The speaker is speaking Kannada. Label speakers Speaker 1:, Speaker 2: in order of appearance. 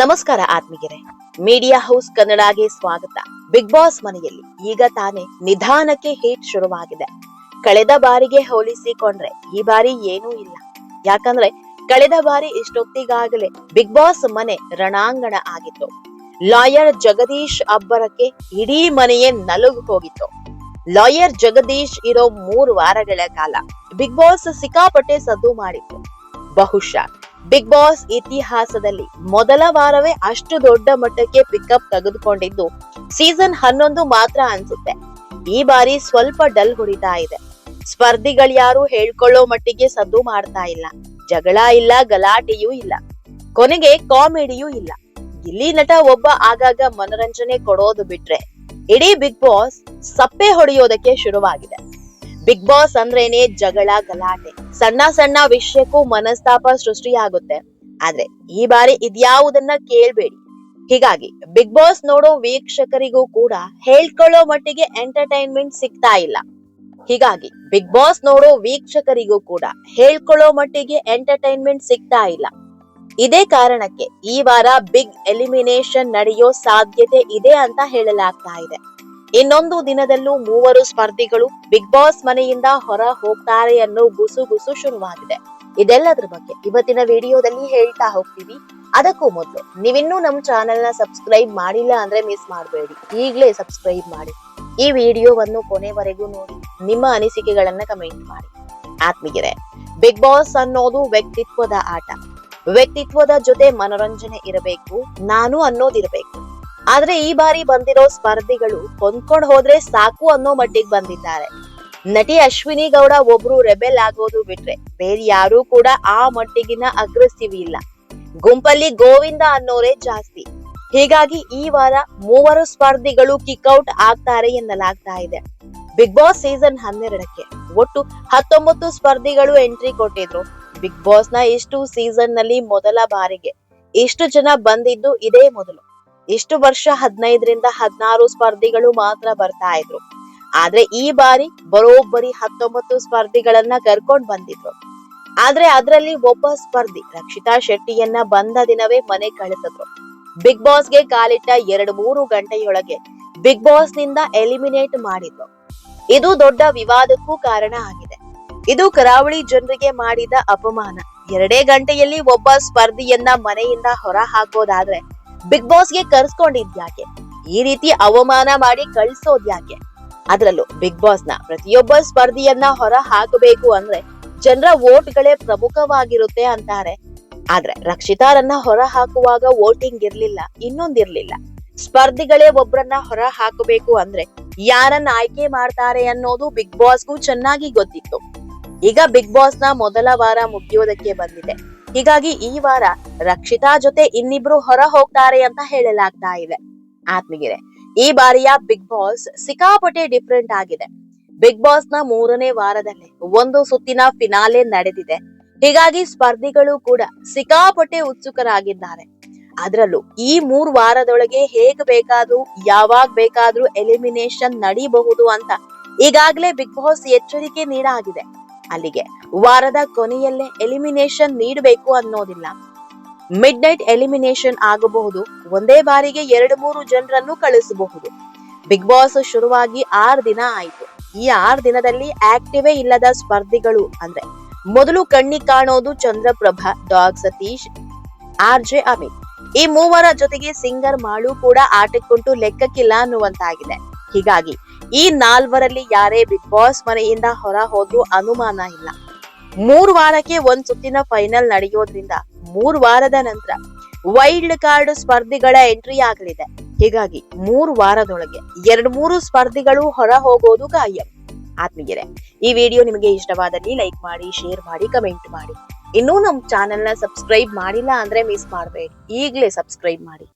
Speaker 1: ನಮಸ್ಕಾರ ಆತ್ಮಿಗೆರೆ ಮೀಡಿಯಾ ಹೌಸ್ ಕನ್ನಡಗೆ ಸ್ವಾಗತ. ಬಿಗ್ ಬಾಸ್ ಮನೆಯಲ್ಲಿ ಈಗ ತಾನೇ ನಿಧಾನಕ್ಕೆ ಹೀಟ್ ಶುರುವಾಗಿದೆ. ಕಳೆದ ಬಾರಿಗೆ ಹೋಲಿಸಿಕೊಂಡ್ರೆ ಈ ಬಾರಿ ಏನೂ ಇಲ್ಲ. ಯಾಕಂದ್ರೆ ಕಳೆದ ಬಾರಿ ಇಷ್ಟೊತ್ತಿಗಾಗಲೇ ಬಿಗ್ ಬಾಸ್ ಮನೆ ರಣಾಂಗಣ ಆಗಿತ್ತು. ಲಾಯರ್ ಜಗದೀಶ್ ಅಬ್ಬರಕ್ಕೆ ಇಡೀ ಮನೆಯೇ ನಲುಗು ಹೋಗಿತ್ತು. ಲಾಯರ್ ಜಗದೀಶ್ ಇರೋ ಮೂರು ವಾರಗಳ ಕಾಲ ಬಿಗ್ ಬಾಸ್ ಸಿಕ್ಕಾಪಟ್ಟೆ ಸದ್ದು ಮಾಡಿತ್ತು. ಬಹುಶಃ ಬಿಗ್ ಬಾಸ್ ಇತಿಹಾಸದಲ್ಲಿ ಮೊದಲ ವಾರವೇ ಅಷ್ಟು ದೊಡ್ಡ ಮಟ್ಟಕ್ಕೆ ಪಿಕಪ್ ತೆಗೆದುಕೊಂಡಿದ್ದು ಸೀಸನ್ ಹನ್ನೊಂದು ಮಾತ್ರ ಅನ್ಸುತ್ತೆ. ಈ ಬಾರಿ ಸ್ವಲ್ಪ ಡಲ್ ಹೊಡಿತಾ ಇದೆ. ಸ್ಪರ್ಧಿಗಳ್ಯಾರು ಹೇಳ್ಕೊಳ್ಳೋ ಮಟ್ಟಿಗೆ ಸದ್ದು ಮಾಡ್ತಾ ಇಲ್ಲ. ಜಗಳ ಇಲ್ಲ, ಗಲಾಟೆಯೂ ಇಲ್ಲ. ಕೊನೆಗೆ ಕಾಮಿಡಿಯೂ ಇಲ್ಲ. ಇಲ್ಲಿ ನಟ ಒಬ್ಬ ಆಗಾಗ ಮನರಂಜನೆ ಕೊಡೋದು ಬಿಟ್ರೆ, ಇಡೀ ಬಿಗ್ ಬಾಸ್ ಸಪ್ಪೆ ಹೊಡೆಯೋದಕ್ಕೆ ಶುರುವಾಗಿದೆ. ಬಿಗ್ ಬಾಸ್ ಅಂದ್ರೇನೆ ಜಗಳ, ಗಲಾಟೆ. ಸಣ್ಣ ಸಣ್ಣ ವಿಷಯಕ್ಕೂ ಮನಸ್ತಾಪ ಸೃಷ್ಟಿಯಾಗುತ್ತೆ. ಆದ್ರೆ ಈ ಬಾರಿ ಇದ್ಯಾವುದನ್ನ ಕೇಳ್ಬೇಡಿ. ಹೀಗಾಗಿ ಬಿಗ್ ಬಾಸ್ ನೋಡೋ ವೀಕ್ಷಕರಿಗೂ ಕೂಡ ಹೇಳ್ಕೊಳ್ಳೋ ಮಟ್ಟಿಗೆ ಎಂಟರ್ಟೈನ್ಮೆಂಟ್ ಸಿಗ್ತಾ ಇಲ್ಲ. ಹೀಗಾಗಿ ಬಿಗ್ ಬಾಸ್ ನೋಡೋ ವೀಕ್ಷಕರಿಗೂ ಕೂಡ ಹೇಳ್ಕೊಳ್ಳೋ ಮಟ್ಟಿಗೆ ಎಂಟರ್ಟೈನ್ಮೆಂಟ್ ಸಿಗ್ತಾ ಇಲ್ಲ. ಇದೇ ಕಾರಣಕ್ಕೆ ಈ ವಾರ ಬಿಗ್ ಎಲಿಮಿನೇಷನ್ ನಡೆಯೋ ಸಾಧ್ಯತೆ ಇದೆ ಅಂತ ಹೇಳಲಾಗ್ತಾ ಇದೆ. ಇನ್ನೊಂದು ದಿನದಲ್ಲೂ ಮೂವರು ಸ್ಪರ್ಧಿಗಳು ಬಿಗ್ ಬಾಸ್ ಮನೆಯಿಂದ ಹೊರ ಹೋಗ್ತಾರೆ ಅನ್ನೋ ಗುಸುಗುಸು ಶುರುವಾಗಿದೆ. ಇದೆಲ್ಲದ್ರ ಬಗ್ಗೆ ಇವತ್ತಿನ ವಿಡಿಯೋದಲ್ಲಿ ಹೇಳ್ತಾ ಹೋಗ್ತೀವಿ. ಅದಕ್ಕೂ ಮೊದಲು ನೀವಿನ್ನೂ ನಮ್ಮ ಚಾನೆಲ್ನ ಸಬ್ಸ್ಕ್ರೈಬ್ ಮಾಡಿಲ್ಲ ಅಂದ್ರೆ ಮಿಸ್ ಮಾಡಬೇಡಿ. ಈಗಲೇ ಸಬ್ಸ್ಕ್ರೈಬ್ ಮಾಡಿ. ಈ ವಿಡಿಯೋವನ್ನು ಕೊನೆವರೆಗೂ ನೋಡಿ, ನಿಮ್ಮ ಅನಿಸಿಕೆಗಳನ್ನ ಕಮೆಂಟ್ ಮಾಡಿ. ಆತ್ಮೀಗೆರೆ ಬಿಗ್ ಬಾಸ್ ಅನ್ನೋದು ವ್ಯಕ್ತಿತ್ವದ ಆಟ. ವ್ಯಕ್ತಿತ್ವದ ಜೊತೆ ಮನೋರಂಜನೆ ಇರಬೇಕು, ನಾನು ಅನ್ನೋದಿರಬೇಕು. ಆದ್ರೆ ಈ ಬಾರಿ ಬಂದಿರೋ ಸ್ಪರ್ಧಿಗಳು ಹೊಂದ್ಕೊಂಡ್ ಹೋದ್ರೆ ಸಾಕು ಅನ್ನೋ ಮಟ್ಟಿಗೆ ಬಂದಿದ್ದಾರೆ. ನಟಿ ಅಶ್ವಿನಿ ಗೌಡ ಒಬ್ರು ರೆಬೆಲ್ ಆಗೋದು ಬಿಟ್ರೆ ಬೇರೆ ಯಾರೂ ಕೂಡ ಆ ಮಟ್ಟಿಗಿನ ಅಗ್ರೆಸಿವ್ ಇಲ್ಲ. ಗುಂಪಲ್ಲಿ ಗೋವಿಂದ ಅನ್ನೋರೇ ಜಾಸ್ತಿ. ಹೀಗಾಗಿ ಈ ವಾರ ಮೂವರು ಸ್ಪರ್ಧಿಗಳು ಕಿಕ್ಔಟ್ ಆಗ್ತಾರೆ ಎನ್ನಲಾಗ್ತಾ ಇದೆ. ಬಿಗ್ ಬಾಸ್ ಸೀಸನ್ ಹನ್ನೆರಡಕ್ಕೆ ಒಟ್ಟು ಹತ್ತೊಂಬತ್ತು ಸ್ಪರ್ಧಿಗಳು ಎಂಟ್ರಿ ಕೊಟ್ಟಿದ್ರು. ಬಿಗ್ ಬಾಸ್ನ ಇಷ್ಟು ಸೀಸನ್ನಲ್ಲಿ ಮೊದಲ ಬಾರಿಗೆ ಇಷ್ಟು ಜನ ಬಂದಿದ್ದು ಇದೇ ಮೊದಲು. ಇಷ್ಟು ವರ್ಷ ಹದಿನೈದರಿಂದ ಹದಿನಾರು ಸ್ಪರ್ಧಿಗಳು ಮಾತ್ರ ಬರ್ತಾ ಇದ್ರು. ಆದ್ರೆ ಈ ಬಾರಿ ಬರೋಬ್ಬರಿ ಹತ್ತೊಂಬತ್ತು ಸ್ಪರ್ಧಿಗಳನ್ನ ಕರ್ಕೊಂಡ್ ಬಂದಿದ್ರು. ಆದ್ರೆ ಅದರಲ್ಲಿ ಒಬ್ಬ ಸ್ಪರ್ಧಿ ರಕ್ಷಿತಾ ಶೆಟ್ಟಿಯನ್ನ ಬಂದ ದಿನವೇ ಮನೆ ಕಳಿಸಿದ್ರು. ಬಿಗ್ ಬಾಸ್ಗೆ ಕಾಲಿಟ್ಟ ಎರಡು ಮೂರು ಗಂಟೆಯೊಳಗೆ ಬಿಗ್ ಬಾಸ್ನಿಂದ ಎಲಿಮಿನೇಟ್ ಮಾಡಿದ್ರು. ಇದು ದೊಡ್ಡ ವಿವಾದಕ್ಕೂ ಕಾರಣ ಆಗಿದೆ. ಇದು ಕರಾವಳಿ ಜನರಿಗೆ ಮಾಡಿದ ಅಪಮಾನ. ಎರಡೇ ಗಂಟೆಯಲ್ಲಿ ಒಬ್ಬ ಸ್ಪರ್ಧಿಯನ್ನ ಮನೆಯಿಂದ ಹೊರ ಹಾಕೋದಾದ್ರೆ ಬಿಗ್ ಬಾಸ್ಗೆ ಕರ್ಸ್ಕೊಂಡಿದ್ಯಾಕೆ ಈ ರೀತಿ ಅವಮಾನ ಮಾಡಿ ಕಳ್ಸೋದ್ಯಾಕೆ ಅದರಲ್ಲೂ ಬಿಗ್ ಬಾಸ್ನ ಪ್ರತಿಯೊಬ್ಬ ಸ್ಪರ್ಧಿಯನ್ನ ಹೊರ ಹಾಕಬೇಕು ಅಂದ್ರೆ ಜನರ ವೋಟ್ಗಳೇ ಪ್ರಮುಖವಾಗಿರುತ್ತೆ ಅಂತಾರೆ. ಆದ್ರೆ ರಕ್ಷಿತಾರನ್ನ ಹೊರ ಹಾಕುವಾಗ ವೋಟಿಂಗ್ ಇರ್ಲಿಲ್ಲ ಇನ್ನೊಂದಿರ್ಲಿಲ್ಲ ಸ್ಪರ್ಧಿಗಳೇ ಒಬ್ರನ್ನ ಹೊರ ಹಾಕಬೇಕು ಅಂದ್ರೆ ಯಾರನ್ನ ಆಯ್ಕೆ ಮಾಡ್ತಾರೆ ಅನ್ನೋದು ಬಿಗ್ ಬಾಸ್ಗೂ ಚೆನ್ನಾಗಿ ಗೊತ್ತಿತ್ತು. ಈಗ ಬಿಗ್ ಬಾಸ್ನ ಮೊದಲ ವಾರ ಮುಗಿಯೋದಕ್ಕೆ ಬಂದಿದೆ. ಹೀಗಾಗಿ ಈ ವಾರ ರಕ್ಷಿತಾ ಜೊತೆ ಇನ್ನಿಬ್ರು ಹೊರ ಹೋಗ್ತಾರೆ ಅಂತ ಹೇಳಲಾಗ್ತಾ ಇದೆ. ಆತ್ಮಗಿರೆ ಈ ಬಾರಿಯ ಬಿಗ್ ಬಾಸ್ ಸಿಕ್ಕಾಪಟ್ಟೆ ಡಿಫ್ರೆಂಟ್ ಆಗಿದೆ. ಬಿಗ್ ಬಾಸ್ನ ಮೂರನೇ ವಾರದಲ್ಲಿ ಒಂದು ಸುತ್ತಿನ ಫಿನಾಲೆ ನಡೆದಿದೆ. ಹೀಗಾಗಿ ಸ್ಪರ್ಧಿಗಳು ಕೂಡ ಸಿಕ್ಕಾಪಟ್ಟೆ ಉತ್ಸುಕರಾಗಿದ್ದಾರೆ. ಅದರಲ್ಲೂ ಈ ಮೂರ್ ವಾರದೊಳಗೆ ಹೇಗ್ ಬೇಕಾದ್ರೂ, ಯಾವಾಗ ಬೇಕಾದ್ರೂ ಎಲಿಮಿನೇಷನ್ ನಡೀಬಹುದು ಅಂತ ಈಗಾಗಲೇ ಬಿಗ್ ಬಾಸ್ ಎಚ್ಚರಿಕೆ ನೀಡಾಗಿದೆ. ಅಲ್ಲಿಗೆ. ವಾರದ ಕೊನೆಯಲ್ಲೇ ಎಲಿಮಿನೇಷನ್ ನೀಡಬೇಕು ಅನ್ನೋದಿಲ್ಲ. ಮಿಡ್ ನೈಟ್ ಎಲಿಮಿನೇಷನ್ ಆಗಬಹುದು. ಒಂದೇ ಬಾರಿಗೆ ಎರಡು ಮೂರು ಜನರನ್ನು ಕಳಿಸಬಹುದು. ಬಿಗ್ ಬಾಸ್ ಶುರುವಾಗಿ ಆರು ದಿನ ಆಯ್ತು. ಈ ಆರು ದಿನದಲ್ಲಿ ಆಕ್ಟಿವೇ ಇಲ್ಲದ ಸ್ಪರ್ಧಿಗಳು ಅಂದ್ರೆ ಮೊದಲು ಕಣ್ಣಿ ಕಾಣೋದು Chandraprabha dog Satish, R J Amit. ಈ ಮೂವರ ಜೊತೆಗೆ ಸಿಂಗರ್ ಮಾಳು ಕೂಡ ಆಟಕ್ಕುಂಟು ಲೆಕ್ಕಕ್ಕಿಲ್ಲ ಅನ್ನುವಂತಾಗಿದೆ. ಹೀಗಾಗಿ ಈ ನಾಲ್ವರಲ್ಲಿ ಯಾರೇ ಬಿಗ್ ಬಾಸ್ ಮನೆಯಿಂದ ಹೊರ ಹೋದ್ರೂ ಅನುಮಾನ ಇಲ್ಲ. ಮೂರ್ ವಾರಕ್ಕೆ ಒಂದ್ ಸುತ್ತಿನ ಫೈನಲ್ ನಡೆಯೋದ್ರಿಂದ ಮೂರ್ ವಾರದ ನಂತರ ವೈಲ್ಡ್ ಕಾರ್ಡ್ ಸ್ಪರ್ಧಿಗಳ ಎಂಟ್ರಿ ಆಗಲಿದೆ. ಹೀಗಾಗಿ ಮೂರ್ ವಾರದೊಳಗೆ ಎರಡ್ ಮೂರು ಸ್ಪರ್ಧಿಗಳು ಹೊರ ಹೋಗೋದು ಖಾಯಂ ಆತ್ಮೀಯರೇ, ಈ ವಿಡಿಯೋ ನಿಮಗೆ ಇಷ್ಟವಾದಲ್ಲಿ ಲೈಕ್ ಮಾಡಿ, ಶೇರ್ ಮಾಡಿ, ಕಮೆಂಟ್ ಮಾಡಿ. ಇನ್ನೂ ನಮ್ ಚಾನೆಲ್ನ ಸಬ್ಸ್ಕ್ರೈಬ್ ಮಾಡಿಲ್ಲ ಅಂದ್ರೆ ಮಿಸ್ ಮಾಡಬೇಡಿ. ಈಗಲೇ ಸಬ್ಸ್ಕ್ರೈಬ್ ಮಾಡಿ.